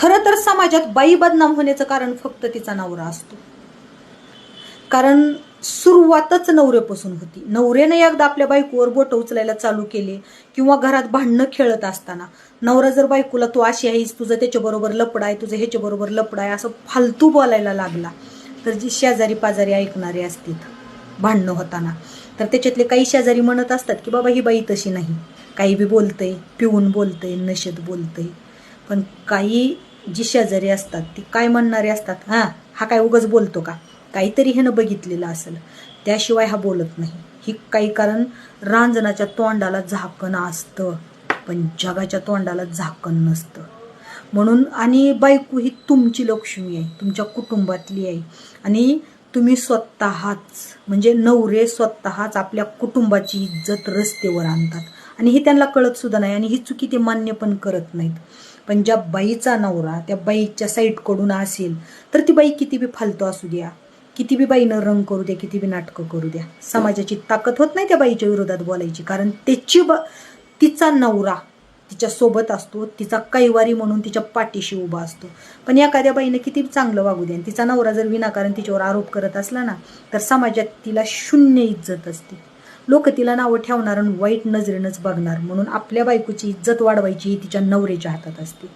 खरं तर समाजात बाई बदनाम होण्याचं कारण फक्त तिचा नवरा असतो. कारण सुरुवातच नवऱ्यापासून होती. नवऱ्याने एकदा आपल्या बायकोवर बोट उचलायला चालू केले किंवा घरात भांडणं खेळत असताना. नवरा जर बायकोला तू अशी आहेस तुझं त्याच्याबरोबर लपड आहे तुझं ह्याच्याबरोबर लपड आहे असं फालतू बोलायला लागला तर जी शेजारी पाजारी ऐकणारे असतील भांडणं होताना तर त्याच्यातले काही शेजारी म्हणत असतात की बाबा ही बाई तशी नाही. काही बी बोलतंय पिऊन बोलतंय नशेत बोलतंय. पण काही जी शेजारी असतात ती काय म्हणणारे असतात हां हा काय उगच बोलतो का? काहीतरी ह्यानं बघितलेलं असेल. त्याशिवाय हा बोलत नाही. ही काही कारण रांजणाच्या तोंडाला झाकण असतं पण जगाच्या तोंडाला झाकण नसतं. म्हणून आणि बायको ही तुमची लक्ष्मी आहे तुमच्या कुटुंबातली आहे. आणि तुम्ही स्वतःच म्हणजे नवरे स्वतःच आपल्या कुटुंबाची इज्जत रस्तेवर आणतात. आणि हे त्यांना कळत सुद्धा नाही आणि ही चुकी ते मान्य पण करत नाहीत. पण ज्या बाईचा नवरा त्या बाईच्या साईडकडून असेल तर ती बाई किती बी फालतू असू द्या किती बी बाईनं रंग करू द्या किती बी नाटकं करू द्या. समाजाची ताकद होत नाही त्या बाईच्या विरोधात बोलायची कारण त्याची ब तिचा नवरा तिच्या सोबत असतो तिचा कैवारी म्हणून तिच्या पाठीशी उभा असतो. पण एखाद्या बाईनं किती चांगलं वागू द्या आणि तिचा नवरा जर विनाकारण तिच्यावर आरोप करत असला ना तर समाजात तिला शून्य इज्जत असते. लोक तिला नावं ठेवणार आणि वाईट नजरेनंच बघणार म्हणून आपल्या बायकोची इज्जत वाढवायची ही तिच्या नवऱ्याच्या हातात असते.